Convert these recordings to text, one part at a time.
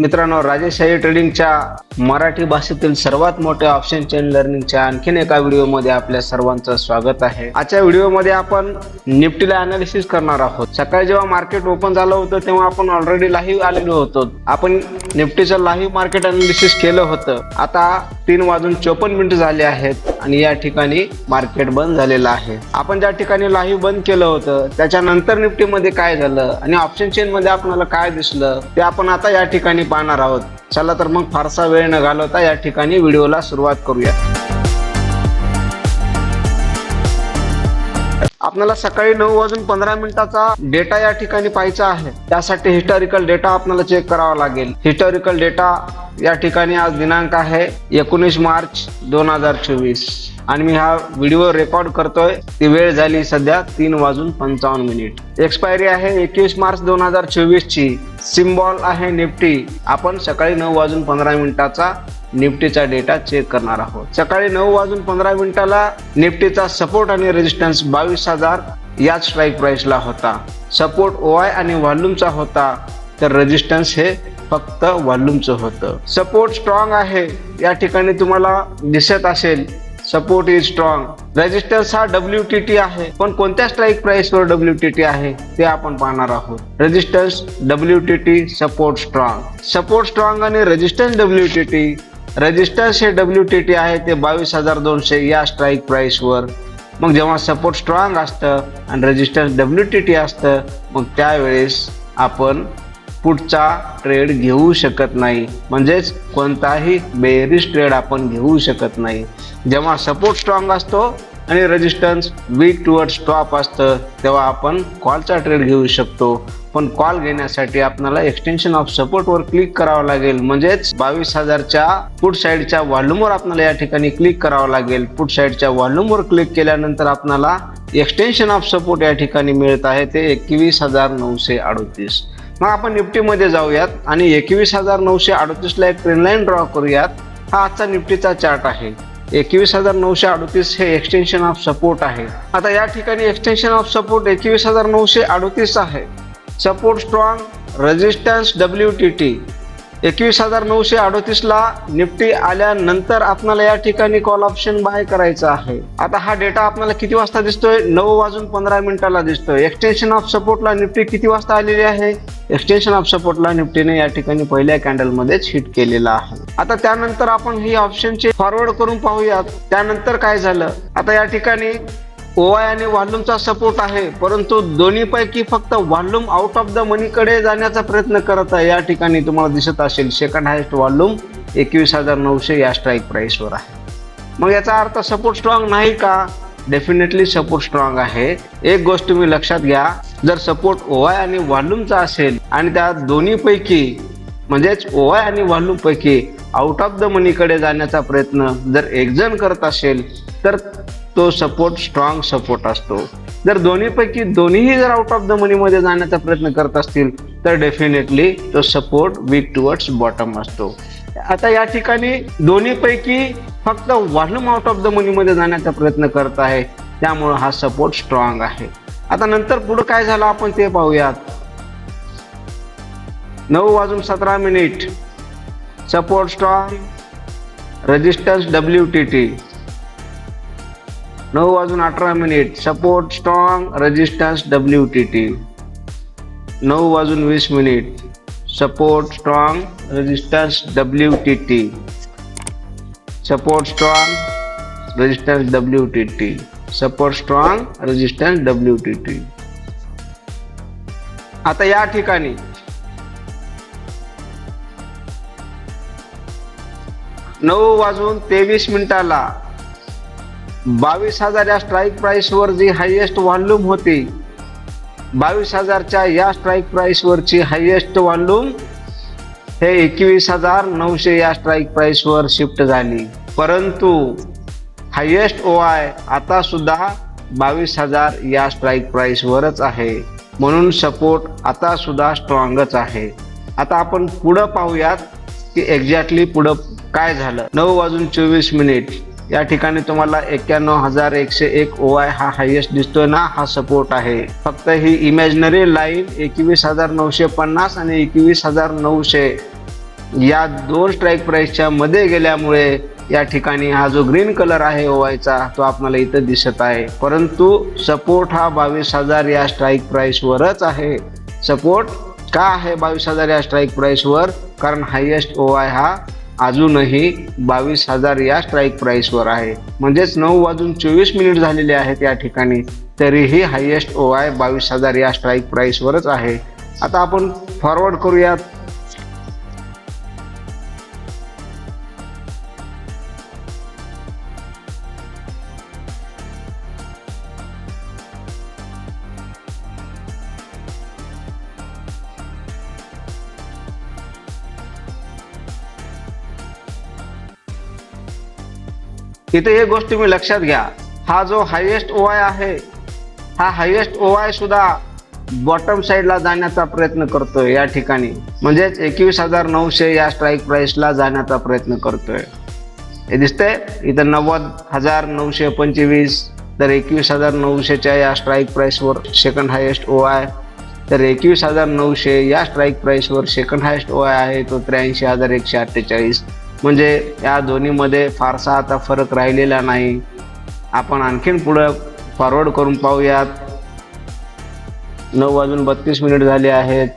मित्रांनो राजेशाही ट्रेडिंगच्या मराठी भाषेतील सर्वात मोठ्या ऑप्शन चेन लर्निंगच्या आणखीन एका व्हिडिओमध्ये आपल्या सर्वांचं स्वागत आहे. आजच्या व्हिडिओमध्ये आपण निफ्टीला अनालिसिस करणार आहोत. सकाळी जेव्हा मार्केट ओपन झालं होतं तेव्हा आपण ऑलरेडी लाईव्ह आलेलो होतो. आपण निफ्टीचं लाईव्ह मार्केट अनालिसिस केलं होतं. आता तीन वाजून चोपन्न मिनिट झाले आहेत आणि या ठिकाणी मार्केट बंद झालेलं आहे. आपण ज्या ठिकाणी लाईव्ह बंद केलं होतं त्याच्यानंतर निफ्टीमध्ये काय झालं आणि ऑप्शन चेन मध्ये आपल्याला काय दिसलं ते आपण आता या ठिकाणी पाहणार आहोत. चला तर मग फारसा वेळ न घालवता या ठिकाणी व्हिडिओला सुरुवात करूया. आपल्याला सकाळी नऊ वाजून पंधरा मिनिटाचा डेटा या ठिकाणी पाहायचा आहे. त्यासाठी हिस्टॉरिकल डेटा आपल्याला चेक करावा लागेल. हिस्टॉरिकल डेटा या ठिकाणी आज दिनांक आहे एकोणीस मार्च दोन हजार चोवीस. आणि मी हा व्हिडिओ रेकॉर्ड करतोय. ती वेळ झाली सध्या तीन वाजून पंचावन्न मिनिट. एक्सपायरी आहे एकवीस मार्च दोन हजार चोवीस ची. सिम्बॉल आहे निफ्टी. आपण सकाळी नऊ वाजून पंधरा मिनिटाचा निफ्टीचा डेटा चेक करणार आहोत. सकाळी नऊ वाजून पंधरा मिनिटाला निफ्टीचा सपोर्ट आणि रेजिस्टन्स बावीस हजार याच स्ट्राईक प्राइसला होता. सपोर्ट ओआय आणि व्हॉल्यूमचा होता तर रेजिस्टन्स हे फक्त व्हॉल्यूमचं होतं. सपोर्ट स्ट्रॉंग आहे या ठिकाणी तुम्हाला दिसत असेल सपोर्ट इज स्ट्रॉंग रेजिस्टन्स हा डब्ल्यू टी टी आहे पण कोणत्या स्ट्राईक प्राइसवर डब्ल्यू टी टी आहे ते आपण पाहणार आहोत. Resistance W T T support strong support strong आणि resistance W T T registers हे डब्ल्यू टी टी आहे ते बावीस हजार दोनशे या स्ट्राईक प्राईसवर मग जेव्हा सपोर्ट स्ट्रॉंग असतं आणि रजिस्टर्स डब्ल्यू टी टी असतं मग त्यावेळेस आपण पुढचा ट्रेड घेऊ शकत नाही. म्हणजेच कोणताही बेरिस ट्रेड आपण घेऊ शकत नाही. जेव्हा सपोर्ट स्ट्रॉंग असतो आणि रेजिस्टन्स वीक टुवर्ड स्टॉप असतं तेव्हा आपण कॉलचा ट्रेड घेऊ शकतो. पण कॉल घेण्यासाठी आपल्याला एक्सटेन्शन ऑफ सपोर्टवर क्लिक करावं लागेल. म्हणजेच बावीस हजारच्या पुट साईडच्या व्हॉल्यूमवर आपल्याला या ठिकाणी क्लिक करावं लागेल. पुट साईडच्या व्हॉल्यूमवर क्लिक केल्यानंतर आपल्याला एक्सटेन्शन ऑफ सपोर्ट या ठिकाणी मिळत आहे ते एकवीस हजार नऊशे अडतीस. मग आपण निफ्टीमध्ये जाऊयात आणि एकवीस हजार नऊशे अडतीसला एक ट्रेनलाईन ड्रॉ करूयात. हा आजचा निफ्टीचा चार्ट आहे. एकवीस हजार नऊशे अडतीस हे एक्सटेन्शन ऑफ सपोर्ट आहे. आता या ठिकाणी एक्सटेन्शन ऑफ सपोर्ट एकवीस हजार नऊशे अडतीस आहे. Support strong resistance W T T एकवीस हजार नऊशे अडोतीसला निफ्टी आल्यानंतर आपल्याला या ठिकाणी कॉल ऑप्शन बाय करायचा आहे. आता हा डेटा आपल्याला किती वाजता दिसतोय? नऊ वाजून पंधरा मिनिटाला दिसतोय. एक्सटेन्शन ऑफ सपोर्टला निफ्टी किती वाजता आलेली आहे? एक्सटेन्शन ऑफ सपोर्टला निफ्टीने या ठिकाणी पहिल्या कॅन्डलमध्येच हिट केलेला आहे. आता त्यानंतर आपण ही ऑप्शनचे फॉरवर्ड करून पाहूयात. त्यानंतर काय झालं? आता या ठिकाणी ओआय आणि व्हॉल्यूमचा सपोर्ट आहे परंतु दोन्हीपैकी फक्त व्हॉल्यूम आउट ऑफ द मनीकडे जाण्याचा प्रयत्न करत आहे. या ठिकाणी तुम्हाला दिसत असेल सेकंड हायस्ट व्हॉल्यूम एकवीस हजार नऊशे या स्ट्राईक प्राईसवर आहे. मग याचा अर्थ सपोर्ट स्ट्रॉंग नाही का? डेफिनेटली सपोर्ट स्ट्रॉंग आहे. एक गोष्ट तुम्ही लक्षात घ्या जर सपोर्ट ओआय आणि व्हॉल्यूमचा असेल आणि त्या दोन्हीपैकी म्हणजेच ओआय आणि वाल्लूमपैकी आउट ऑफ द मनीकडे जाण्याचा प्रयत्न जर एक जण करत असेल तर तो सपोर्ट स्ट्रॉंग सपोर्ट असतो. जर दोन्हीपैकी दोन्हीही जर आउट ऑफ द मनीमध्ये जाण्याचा प्रयत्न करत असतील तर डेफिनेटली तो सपोर्ट वीक टुवर्ड्स बॉटम असतो. आता या ठिकाणी दोन्हीपैकी फक्त व्हॉल्यूम आउट ऑफ द मनीमध्ये जाण्याचा प्रयत्न करत आहे. त्यामुळं हा सपोर्ट स्ट्रॉंग आहे. आता नंतर पुढं काय झालं आपण ते पाहूयात. नऊ वाजून सतरा minute support strong resistance W T T नऊ वाजून अठरा minute. Support strong resistance W T T नऊ वाजून वीस minute. Support strong resistance W T T support strong resistance W T T support strong resistance W T T आता या ठिकाणी. नऊ वाजून तेवीस मिनिटाला. बावीस हजार या स्ट्राईक प्राईसवर जी हायेस्ट व्हॉल्यूम होती बावीस हजारच्या या स्ट्राईक प्राईसवरची हायेस्ट व्हॉल्यूम हे एकवीस हजार नऊशे या स्ट्राईक प्राईसवर शिफ्ट झाली. परंतु हायेस्ट ओ आय आता सुद्धा बावीस हजार या स्ट्राईक प्राईसवरच आहे. म्हणून सपोर्ट आता सुद्धा स्ट्रॉंगच आहे. आता आपण पुढं पाहूयात की एक्झॅक्टली पुढं काय झालं. नऊ वाजून चोवीस मिनिट. या ठिकाणी तुम्हाला एक्क्याण्णव हजार एकशे एक ओ आय हा हायएस्ट दिसतोय ना हा सपोर्ट आहे. फक्त ही इमॅजिनरी लाईन एकवीस हजार नऊशे पन्नास आणि एकवीस हजार नऊशे. या दोन स्ट्राईक प्राईसच्या मध्ये गेल्यामुळे या ठिकाणी हा जो ग्रीन कलर आहे ओवायचा तो आपल्याला इथं दिसत आहे. परंतु सपोर्ट हा बावीस हजार या स्ट्राईक प्राईसवरच आहे. सपोर्ट का आहे बावीस हजार या स्ट्राईक प्राईसवर कारण हायेस्ट ओवाय हा अजूनही बावीस हजार या स्ट्राईक प्राईसवर आहे. म्हणजेच नऊ वाजून चोवीस मिनिट झालेले आहेत या ठिकाणी. तरीही हायेस्ट ओ आय बावीस हजार या स्ट्राईक प्राईसवरच आहे. आता आपण फॉरवर्ड करूयात. इथे एक गोष्ट तुम्ही लक्षात घ्या. हा जो हायेस्ट आय आहे हा हायेस्ट आय सुद्धा बॉटम साईडला जाण्याचा प्रयत्न करतोय या ठिकाणी. म्हणजेच एकवीस हजार नऊशे या स्ट्राईक प्राईसला जाण्याचा प्रयत्न करतोय. हे दिसतंय? इथं नव्वद हजार नऊशे पंचवीस तर एकवीस हजार नऊशेच्या या स्ट्राईक प्राईसवर सेकंड हायेस्ट ओ आय तर एकवीस हजार नऊशे या स्ट्राईक प्राईसवर सेकंड हायेस्ट ओ आय आहे तो त्र्याऐंशी हजार एकशे अठ्ठेचाळीस. म्हणजे या दोन्हीमध्ये फारसा आता फरक राहिलेला नाही. आपण आणखीन पुढं फॉरवर्ड करून पाहूयात. नऊ वाजून बत्तीस मिनिट झाले आहेत.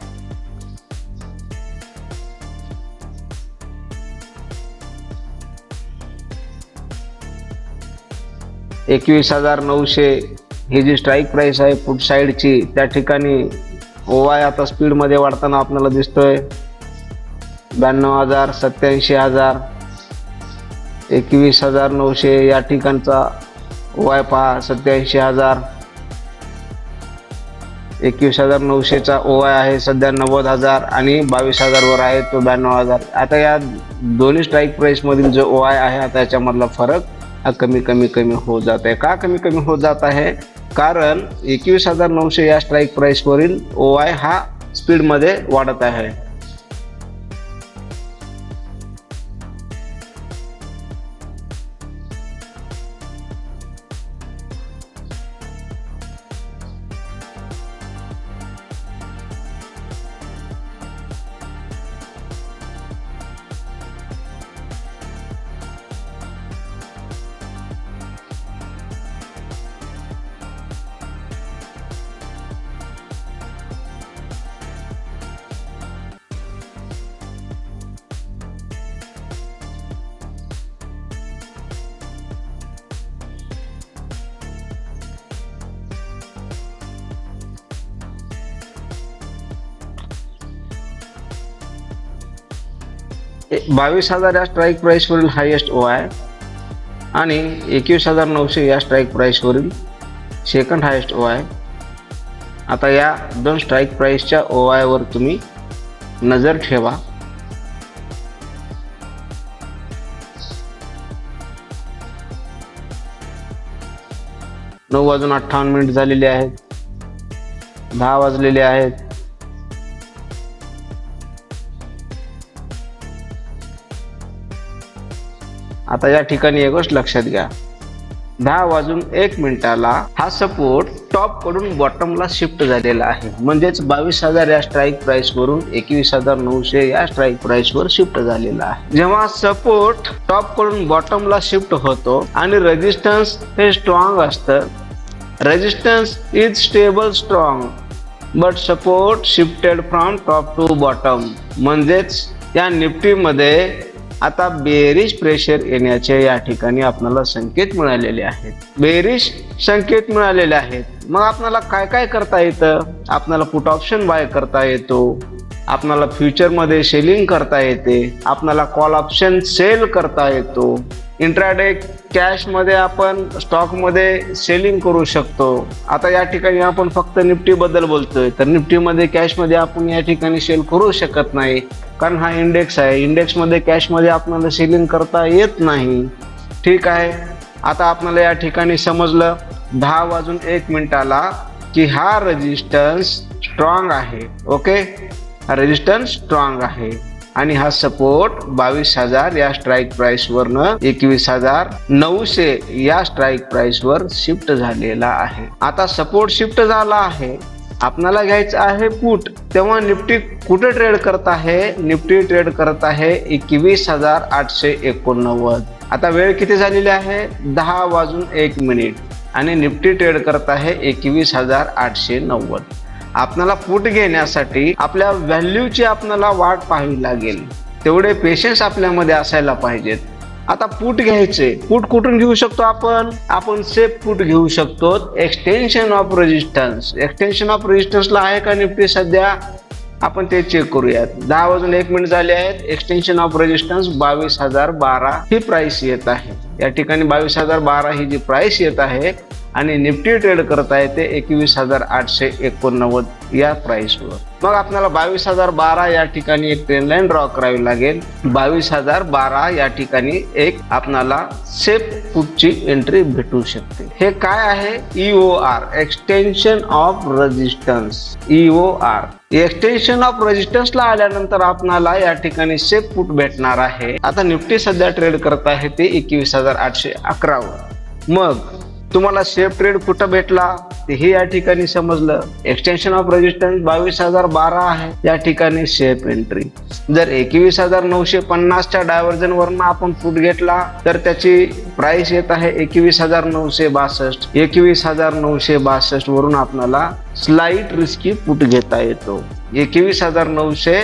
एकवीस हजार नऊशे. ही जी स्ट्राईक प्राईस आहे फुट साईडची त्या ठिकाणी ओवाय आता स्पीडमध्ये वाढताना आपल्याला दिसतोय. ब्याण्णव हजार सत्याऐंशी हजार एकवीस हजार नऊशे या ठिकाणचा ओवाय पहा सत्याऐंशी हजार एकवीस हजार नऊशेचा ओ आय आहे सध्या नव्वद हजार आणि बावीस हजारवर आहे तो ब्याण्णव हजार. आता या दोन्ही स्ट्राईक प्राईसमधील जो ओ आय आहे आता याच्यामधला फरक हा कमी कमी कमी होत जात आहे. का कमी कमी होत जात आहे? कारण एकवीस हजार नऊशे या स्ट्राईक प्राईसवरील ओ आय हा स्पीडमध्ये वाढत आहे. बावीस हजार या स्ट्राईक प्राईसवरील हायेस्ट ओ आहे आणि एकवीस हजार नऊशे या स्ट्राईक प्राईसवरील सेकंड हायेस्ट ओ आहे आता या दोन स्ट्राईक प्राईसच्या ओ आयवर तुम्ही नजर ठेवा. नऊ वाजून अठ्ठावन्न मिनिट झालेले आहेत. दहा वाजलेले आहेत. आता या ठिकाणी एक गोष्ट लक्षात घ्या. दहा वाजून एक मिनिटाला हा सपोर्ट टॉपकडून बॉटमला शिफ्ट झालेला आहे. म्हणजेच बावीस हजार या स्ट्राईक प्राइस वरून एकवीस हजार नऊशे या स्ट्राईक प्राइस वर शिफ्ट झालेला आहे. जेव्हा सपोर्ट टॉपकडून बॉटमला शिफ्ट होतो आणि रेजिस्टन्स हे स्ट्रॉंग असतं resistance is stable strong but support shifted from top to bottom म्हणजेच या निफ्टीमध्ये आता बेरीज प्रेशर येण्याचे या ठिकाणी आपल्याला संकेत मिळालेले आहेत. बेरीज संकेत मिळालेले आहेत. मग आपल्याला काय काय करता येतं? आपल्याला पुट ऑप्शन बाय करता येतो? आपणाला फ्युचरमध्ये सेलिंग करता येते. आपणाला कॉल ऑप्शन सेल करता येतो. इंट्राडे कॅशमध्ये आपण स्टॉकमध्ये सेलिंग करू शकतो. आता या ठिकाणी आपण फक्त निफ्टीबद्दल बोलतोय. तर निफ्टीमध्ये कॅशमध्ये आपण या ठिकाणी सेल करू शकत नाही. कारण हा इंडेक्स आहे. इंडेक्समध्ये कॅशमध्ये आपल्याला सेलिंग करता येत नाही. ठीक आहे. आता आपल्याला या ठिकाणी समजलं. दहा वाजून एक मिनिटाला की हा रजिस्टन्स स्ट्रॉंग आहे. ओके रेजिस्टन्स स्ट्रॉंग आहे. आणि हा सपोर्ट बावीस हजार या स्ट्राईक प्राइस वरनं एकवीस हजार नऊशे या स्ट्राईक प्राइस वर शिफ्ट झालेला आहे. आता सपोर्ट शिफ्ट झाला आहे. आपणाला घ्यायचं आहे पुट तेव्हा निफ्टी कुठे ट्रेड करत आहे? निफ्टी ट्रेड करत आहे एकवीस हजार आठशे एकोणनव्वद. आता वेळ किती झालेली आहे? दहा वाजून एक मिनिट. आणि निफ्टी ट्रेड करत आहे एकवीस हजार आठशे नव्वद. आपल्याला पुट घेण्यासाठी आपल्या व्हॅल्यूची आपल्याला वाट पाहावी लागेल. तेवढे पेशन्स आपल्यामध्ये असायला पाहिजेत. आता पुट घ्यायचे. पुट कुठून घेऊ शकतो आपण? आपण सेफ पुट घेऊ शकतो. Extension of resistance extension of रेजिस्टन्सला आहे का निफ्टी सध्या? आपण ते चेक करूयात. दहा वाजून एक मिनिट झाले आहेत. एक्सटेन्शन ऑफ रेजिस्टन्स बावीस हजार बारा ही प्राइस येत आहे. या ठिकाणी बावीस हजार बारा ही जी प्राइस येत आहे आणि निफ्टी ट्रेड करत आहे ते एकवीस हजार आठशे एकोणनव्वद या प्राइसवर मग आपल्याला बावीस हजार बारा या ठिकाणी एक ट्रेन लाईन ड्रॉ करावी लागेल. बावीस हजार बारा या ठिकाणी एक आपणाला सेफ पुटची एंट्री भेटू शकते. हे काय आहे? E O R extension of resistance E O R extension of रजिस्टन्सला आल्यानंतर आपणाला या ठिकाणी सेफ पुट भेटणार आहे. आता निफ्टी सध्या ट्रेड करत आहे ते एकवीस हजार आठशे अकरावर मग तुम्हाला सेफ ट्रेड कुठं भेटला हे या ठिकाणी समजलं. एक्सटेन्शन ऑफ रेजिस्टन्स बावीस हजार बारा आहे या ठिकाणी सेफ एंट्री जर एकवीस हजार नऊशे पन्नासच्या डायव्हर्जन वरून आपण फूट घेतला तर त्याची प्राइस येत आहे एकवीस हजार नऊशे बासष्ट. एकवीस हजार नऊशे बासष्ट वरून आपल्याला स्लाइट रिस्की पुट घेता येतो. एकवीस हजार नऊशे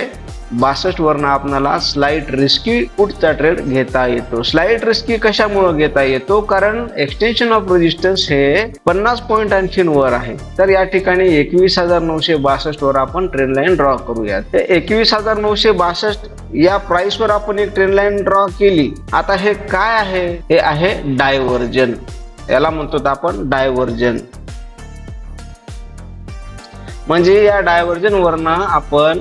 बासष्ट वरनं आपल्याला स्लाइट रिस्की पुटचा ट्रेड घेता येतो? स्लाईट रिस्की कशामुळे घेता येतो? कारण एक्सटेन्शन ऑफ रेजिस्टन्स हे पन्नास पॉईंट आणखीन वर आहे. तर या ठिकाणी एकवीस हजार नऊशे बासष्ट वर आपण ट्रेन लाईन ड्रॉ करूयात. एकवीस हजार नऊशे बासष्ट या प्राइस वर आपण एक ट्रेन लाईन ड्रॉ केली. आता हे काय आहे? हे आहे डायव्हर्जन याला म्हणतो आपण डायव्हर्जन म्हणजे या डायव्हर्जन वरनं आपण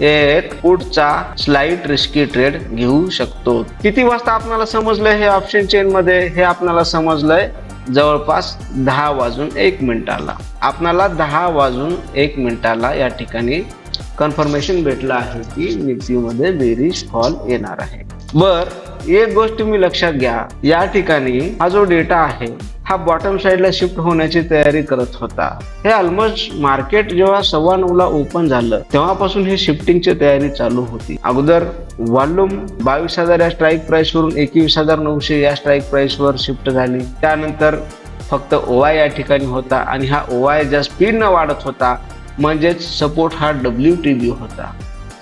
एक पुढचा स्लाइट रिस्की ट्रेड घेऊ शकतो. किती वाजता आपल्याला समजलंय हे ऑप्शन चेन मध्ये? हे आपल्याला समजलंय जवळपास दहा वाजून एक मिनिटाला. आपणाला दहा वाजून एक मिनिटाला या ठिकाणी कन्फर्मेशन भेटलं आहे की निफ्टीमध्ये बेरीज फॉल येणार आहे. बर एक गोष्ट तुम्ही लक्षात घ्या. या ठिकाणी हा जो डेटा आहे हा बॉटम साईडला शिफ्ट होण्याची तयारी करत होता. हे ऑलमोस्ट मार्केट जेव्हा सव्वा नऊला ओपन झालं तेव्हापासून हे शिफ्टिंगची तयारी चालू होती. अगोदर वॉल्यूम बावीस हजार या स्ट्राईक प्राइस वरून एकवीस हजार नऊशे या स्ट्राईक प्राइस वर शिफ्ट झाली. त्यानंतर फक्त ओवाय या ठिकाणी होता आणि हा ओवाय ज्या स्पीडनं वाढत होता म्हणजेच सपोर्ट हा डब्ल्यू टी बी होता.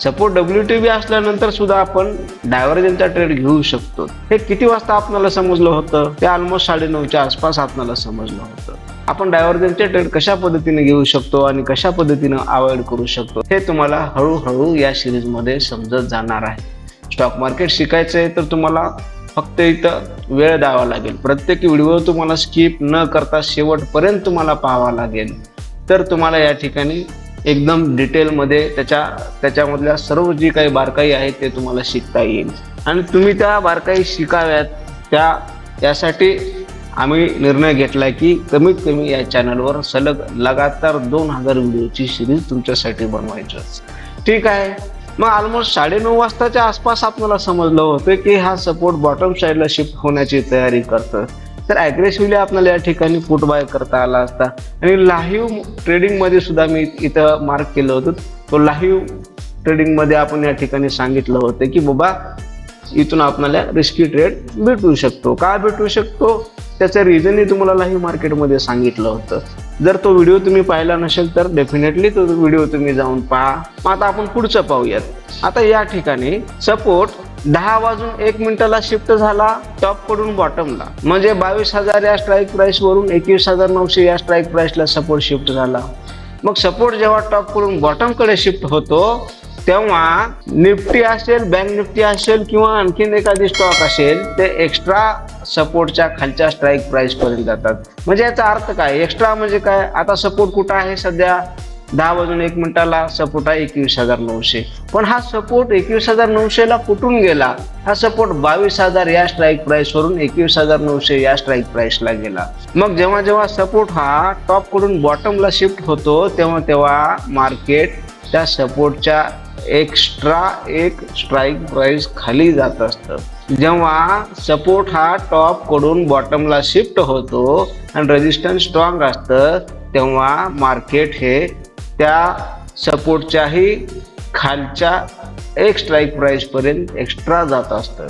सपोर्ट डब्ल्यू टी बी असल्यानंतर सुद्धा आपण डायव्हर्जनचा ट्रेड घेऊ शकतो. हे किती वाजता आपल्याला समजलं होतं? ते ऑलमोस्ट साडेनऊच्या आसपास आपल्याला समजलं होतं. आपण डायव्हर्जनचे ट्रेड कशा पद्धतीने घेऊ शकतो आणि कशा पद्धतीने अवॉइड करू शकतो हे तुम्हाला हळूहळू या सिरीजमध्ये समजत जाणार आहे. स्टॉक मार्केट शिकायचं आहे तर तुम्हाला फक्त इथं वेळ द्यावा लागेल. प्रत्येक व्हिडिओ तुम्हाला स्किप न करता शेवटपर्यंत तुम्हाला पाहावा लागेल. तर तुम्हाला या ठिकाणी एकदम डिटेलमध्ये त्याच्या त्याच्यामधल्या सर्व जी काही बारकाई आहेत ते तुम्हाला शिकता येईल. आणि तुम्ही त्या बारकाई शिकाव्यात त्या यासाठी आम्ही निर्णय घेतला की कमीत कमी या चॅनलवर सलग लगातार दोन हजार व्हिडिओची सिरीज तुमच्यासाठी बनवायचं ठीक आहे. मग ऑलमोस्ट साडेनऊ वाजताच्या आसपास आपल्याला समजलं होतं की हा सपोर्ट बॉटम साईडला शिफ्ट होण्याची तयारी करतं. तर ॲग्रेसिव्हली आपल्याला या ठिकाणी पुट बाय करता आला असता. आणि लाईव्ह ट्रेडिंगमध्ये सुद्धा मी इथं मार्क केलं होतं. तो लाईव्ह ट्रेडिंगमध्ये आपण या ठिकाणी सांगितलं होतं की बाबा इथून आपल्याला रिस्की ट्रेड भेटू शकतो. का भेटू शकतो? त्याचं रिझनही तुम्हाला लाईव्ह मार्केटमध्ये सांगितलं होतं. जर तो व्हिडिओ तुम्ही पाहिला नसेल तर डेफिनेटली तो व्हिडिओ तुम्ही जाऊन पहा. मग आता आपण पुढचं पाहूयात. आता या ठिकाणी सपोर्ट दहा वाजून एक मिनिटाला शिफ्ट झाला टॉपकडून बॉटमला म्हणजे बावीस हजार या स्ट्राईक प्राइस वरून एकवीस हजार नऊशे या स्ट्राईक प्राइसला सपोर्ट शिफ्ट झाला. मग सपोर्ट जेव्हा टॉपकडून बॉटमकडे शिफ्ट होतो तेव्हा निफ्टी असेल बँक निफ्टी असेल किंवा आणखीन एखादी स्टॉक असेल ते एक्स्ट्रा सपोर्टच्या खालच्या स्ट्राईक प्राइस पर्यंत जातात. म्हणजे याचा अर्थ काय? एक्स्ट्रा म्हणजे काय? आता सपोर्ट कुठं आहे सध्या? दहा वाजून एक मिनिटाला सपोर्ट आहे एकवीस हजार नऊशे. पण हा सपोर्ट एकवीस हजार नऊशेला कुठून गेला? हा सपोर्ट बावीस हजार या स्ट्राईक प्राईसवरून एकवीस हजार नऊशे या स्ट्राईक प्राईसला गेला. मग जेव्हा जेव्हा सपोर्ट हा टॉपकडून बॉटमला शिफ्ट होतो तेव्हा तेव्हा मार्केट त्या सपोर्टच्या एक्स्ट्रा एक स्ट्राईक प्राईस खाली जात असतं. जेव्हा सपोर्ट हा टॉपकडून बॉटमला शिफ्ट होतो आणि रेजिस्टन्स स्ट्रॉंग असतं तेव्हा मार्केट हे त्या सपोर्टच्याही खालच्या एक स्ट्राईक प्राईसपर्यंत एक्स्ट्रा जात असतं.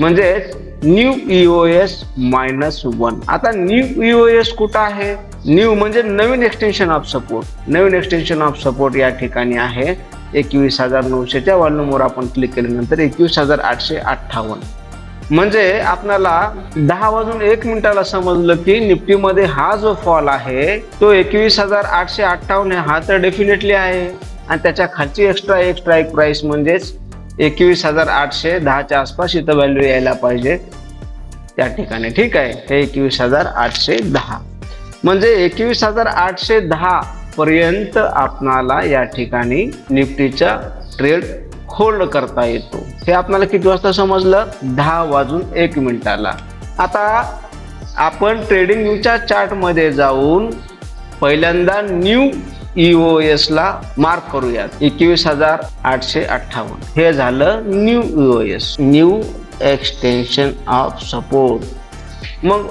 म्हणजेच new E O S minus one आता न्यू ईओ एस कुठं आहे? न्यू म्हणजे नवीन एक्सटेन्शन ऑफ सपोर्ट नवीन एक्सटेन्शन ऑफ सपोर्ट या ठिकाणी आहे. एकवीस हजार नऊशेच्या वॉल्यूमवर आपण क्लिक केल्यानंतर एकवीस हजार आठशे अठ्ठावन्न. म्हणजे आपल्याला दहा वाजून एक मिनिटाला समजलं की निफ्टीमध्ये हा जो फॉल आहे तो एकवीस हजार आठशे अठ्ठावन्न हा तर डेफिनेटली आहे. आणि त्याच्या खालची एक्स्ट्रा एक स्ट्राईक प्राइस म्हणजेच एकवीस हजार आठशे दहाच्या आसपास इथं व्हॅल्यू यायला पाहिजे. त्या ठिकाणी ठीक आहे? हे एकवीस हजार आठशे दहा. म्हणजे एकवीस हजार आठशे दहा पर्यंत आपणाला या ठिकाणी निफ्टीचा ट्रेड होल्ड करता येतो. हे आपल्याला किती वाजता समजलं? दहा वाजून एक मिनिटाला. आता आपण ट्रेडिंग व्ह्यूच्या चार्टमध्ये जाऊन पहिल्यांदा न्यू ईओ एसला मार्क करूयात. एकवीस हजार आठशे अठ्ठावन्न. हे झालं new E O S new extension of support मग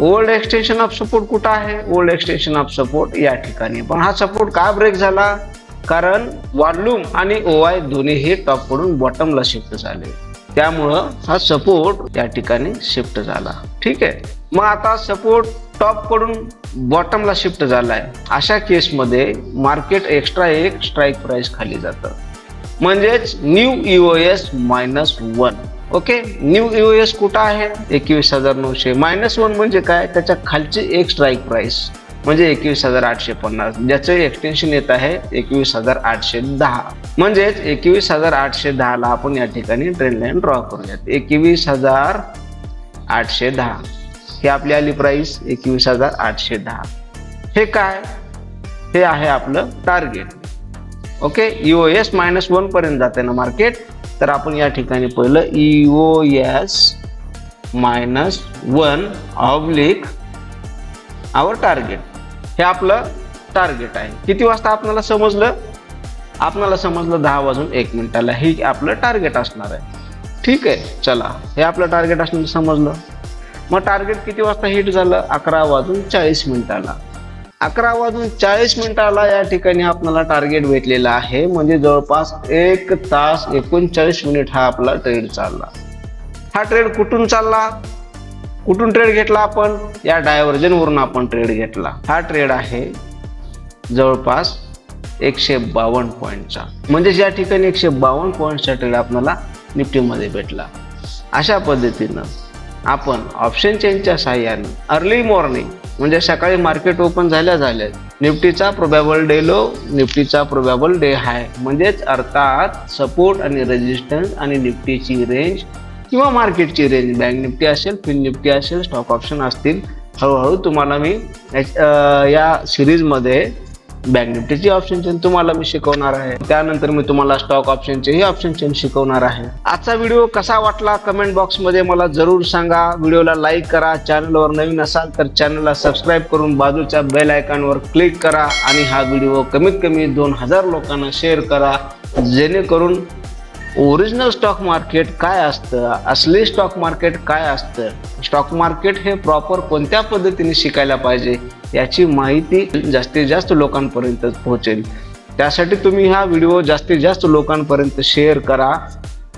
ओल्ड एक्सटेन्शन ऑफ सपोर्ट कुठं आहे? ओल्ड एक्सटेन्शन ऑफ सपोर्ट या ठिकाणी. पण हा सपोर्ट का ब्रेक झाला? कारण वॉल्यूम आणि ओ आय दोन्ही हे टॉपकडून बॉटमला शिफ्ट झाले. त्यामुळं हा सपोर्ट या ठिकाणी शिफ्ट झाला. ठीक आहे? मग आता सपोर्ट टॉपकडून बॉटमला शिफ्ट झालाय. अशा केसमध्ये मार्केट एक्स्ट्रा एक स्ट्राईक प्राईस खाली जातं. म्हणजेच new E O S minus one okay? New U S कुठं आहे? एकवीस हजार नऊशे. मायनस वन म्हणजे काय? त्याच्या खालची एक स्ट्राईक प्राईस म्हणजे एकवीस हजार आठशे पन्नास. ज्याचं एक्सटेन्शन येत आहे एकवीस हजार आठशे दहा. म्हणजेच एकवीस हजार आठशे दहाला आपण या ठिकाणी ट्रेन लाईन ड्रॉ करूयात. एकवीस हजार आठशे दहा. ही आपली आली प्राईस एकवीस हजार आठशे दहा. हे काय? हे आहे आपलं target okay? E O S minus one पर्यंत जाते ना मार्केट तर आपण या ठिकाणी पहिलं E O S minus one oblique our target हे आपलं टार्गेट आहे. किती वाजता आपल्याला समजलं? आपल्याला समजलं दहा वाजून एक मिनिटाला. हे आपलं टार्गेट असणार आहे. ठीक आहे चला. हे आपलं टार्गेट असणार समजलं. मग टार्गेट किती वाजता हिट झालं? अकरा वाजून चाळीस मिनिटाला. अकरा वाजून चाळीस मिनिटाला या ठिकाणी आपल्याला टार्गेट भेटलेला आहे. म्हणजे जवळपास एक तास एकोणचाळीस मिनिट हा आपला ट्रेड चालला. हा ट्रेड कुठून चालला? कुठून ट्रेड घेतला आपण? या डायव्हर्जन वरून आपण ट्रेड घेतला. हा ट्रेड आहे जवळपास एकशे बावन्न पॉईंटचा म्हणजे ज्या ठिकाणी एकशे बावन्न पॉईंटचा ट्रेड आपल्याला निफ्टीमध्ये भेटला. अशा पद्धतीनं आपण ऑप्शन चेनच्या सहाय्याने अर्ली मॉर्निंग म्हणजे सकाळी मार्केट ओपन झाल्या झाल्या निफ्टीचा प्रोबॅबल डे लो निफ्टीचा प्रोबॅबल डे हाय म्हणजेच अर्थात सपोर्ट आणि रेजिस्टन्स आणि निफ्टीची रेंज किंवा मार्केटची रेंज बँक निफ्टी असेल फिन निफ्टी असेल स्टॉक ऑप्शन असतील. हळूहळू तुम्हाला मी या सिरीजमध्ये बँक निफ्टीची ऑप्शन चेन तुम्हाला मी शिकवणार आहे. त्यानंतर मी तुम्हाला स्टॉक ऑप्शनचेही ऑप्शन चेन शिकवणार आहे. आजचा व्हिडिओ कसा वाटला कमेंट बॉक्समध्ये मला जरूर सांगा. व्हिडिओला लाईक करा. चॅनलवर नवीन असाल तर चॅनलला सबस्क्राईब करून बाजूच्या बेल आयकॉनवर क्लिक करा आणि हा व्हिडिओ कमीत कमी दोन हजार लोकांना शेअर करा. जेणेकरून ओरिजिनल स्टॉक मार्केट काय असतं? असली स्टॉक मार्केट काय असतं? स्टॉक मार्केट हे प्रॉपर कोणत्या पद्धतीने शिकायला पाहिजे? याची माहिती जास्तीत जास्त लोकांपर्यंत पोहोचेल. त्यासाठी तुम्ही हा व्हिडिओ जास्तीत जास्त लोकांपर्यंत शेअर करा.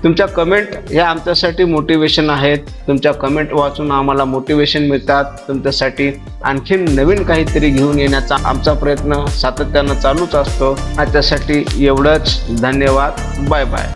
तुमच्या कमेंट ह्या आमच्यासाठी मोटिवेशन आहेत. तुमच्या कमेंट वाचून आम्हाला मोटिवेशन मिळतात. तुमच्यासाठी आणखीन नवीन काहीतरी घेऊन येण्याचा आमचा प्रयत्न सातत्यानं चालूच असतो. त्यासाठी एवढंच. धन्यवाद. Bye bye.